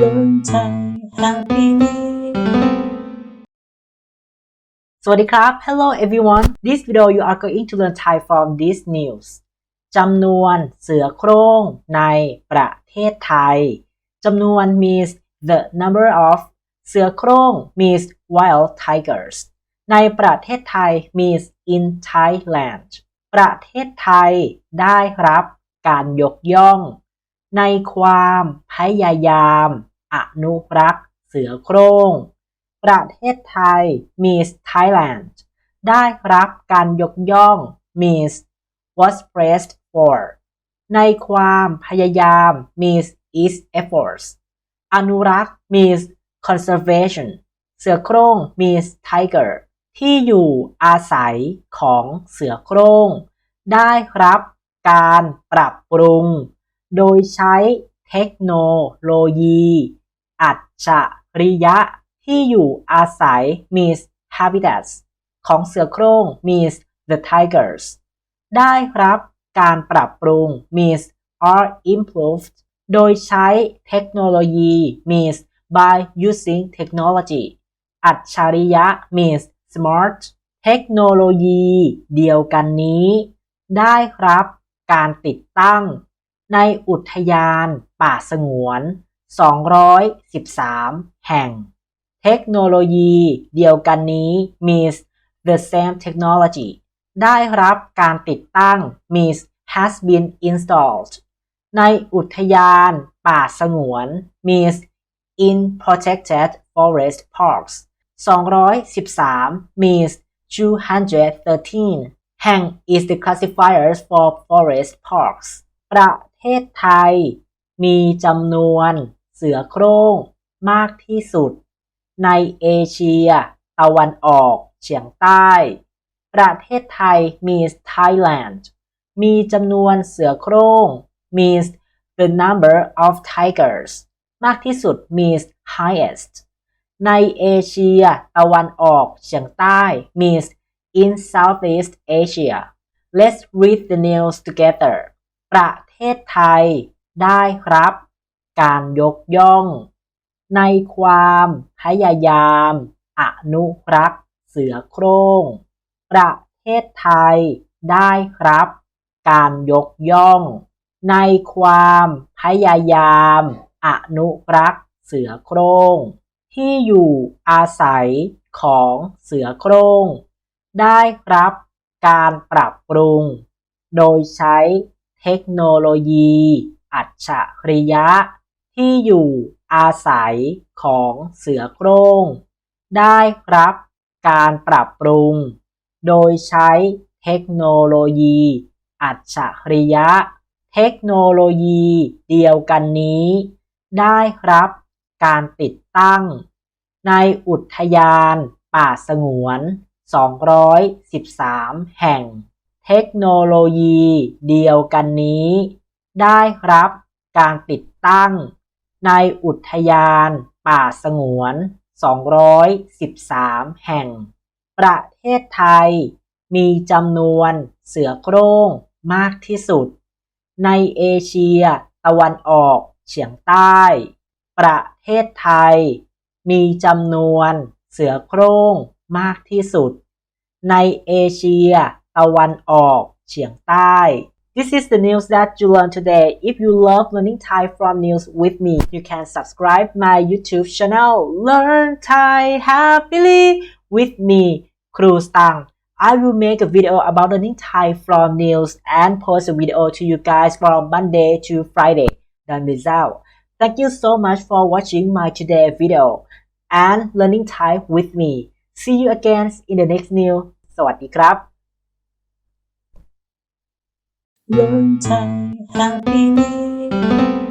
Learn Thai happily สวัสดีครับ Hello everyone This video you are going to learn Thai from this news จำนวนเสือโคร่งในประเทศไทย จำนวน means the number of เสือโคร่ง means wild tigers ในประเทศไทย means in Thailand ประเทศไทยได้รับการยกย่อง ในความพยายามอนุรักษ์เสือโคร่ง ประเทศไทย Miss Thailand ได้รับการยกย่อง Miss was praised for ในความพยายาม Miss is efforts อนุรักษ์ Miss conservation เสือโคร่ง Miss Tiger ที่อยู่อาศัยของเสือโคร่ง ได้รับการปรับปรุง โดยใช้เทคโนโลยี อัจฉริยะที่อยู่อาศัย Miss Habitats ของเสือโคร่ง Miss the Tigers ได้รับการปรับปรุง Miss are improved โดยใช้เทคโนโลยี Miss by using technology อัจฉริยะ Miss smart เทคโนโลยีเดียวกันนี้ ได้รับการติดตั้ง ในอุทยานป่าสงวน 213 แห่ง เทคโนโลยีเดียวกันนี้ means the same technology ได้รับการติดตั้ง means has been installed ในอุทยานป่าสงวน means in protected forest parks 213 means 213 แห่ง is the classifiers for forest parks ประ เทศไทย มีจำนวนเสือโคร่งมากที่สุด ในเอเชีย ตะวันออกเฉียงใต้ ประเทศไทย means Thailand มีจำนวนเสือโคร่ง means the number of tigers มากที่สุด means highest ในเอเชีย ตะวันออกเฉียงใต้ means in Southeast Asia Let's read the news together ประ เทศไทยได้รับ การยกย่อง ในความพยายามอนุรักษ์เสือโคร่งประเทศไทยได้รับ การยกย่อง ในความพยายามอนุรักษ์เสือโคร่งที่อยู่อาศัยของเสือโคร่งได้รับการปรับปรุง โดยใช้ เทคโนโลยี อัจฉริยะ ที่อยู่อาศัยของเสือโคร่งได้รับการปรับปรุง โดยใช้เทคโนโลยี อัจฉริยะ เทคโนโลยีเดียวกันนี้ ได้รับการติดตั้ง ในอุทยานป่าสงวน 213 แห่ง เทคโนโลยีเดียวกันนี้ ได้รับการติดตั้ง ในอุทยานป่าสงวน 213 แห่ง ประเทศไทย มีจำนวนเสือโคร่งมากที่สุด ในเอเชียตะวันออกเฉียงใต้ ประเทศไทย มีจำนวนเสือโคร่งมากที่สุด ในเอเชีย ตะวันออกเฉียงใต้ This is the news that you learned today. If you love learning Thai from news with me, you can subscribe my YouTube channel Learn Thai Happily with me, ครูสตัง I will make a video about learning Thai from news and post a video to you guys from Monday to Friday. Don't miss out. Thank you so much for watching my today video and learning Thai with me. See you again in the next new สวัสดีครับ Learn Thai happily